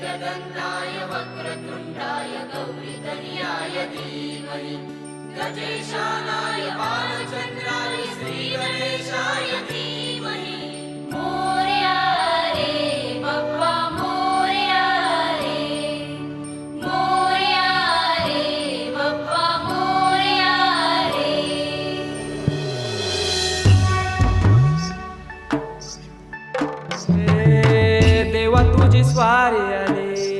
मोरया तुझी स्वारी आली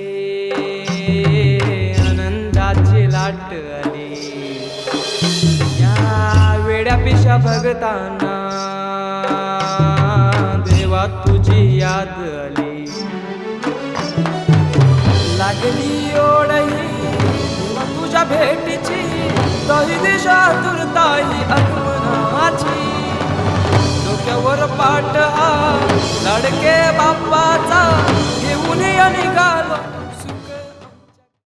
आनंदाची लाट आली. या वेड्यापिशा भगताना देवा तुझी याद आली. लागली ओढही तुझ्या भेटीची दही दिशा तुरताई आगमनाची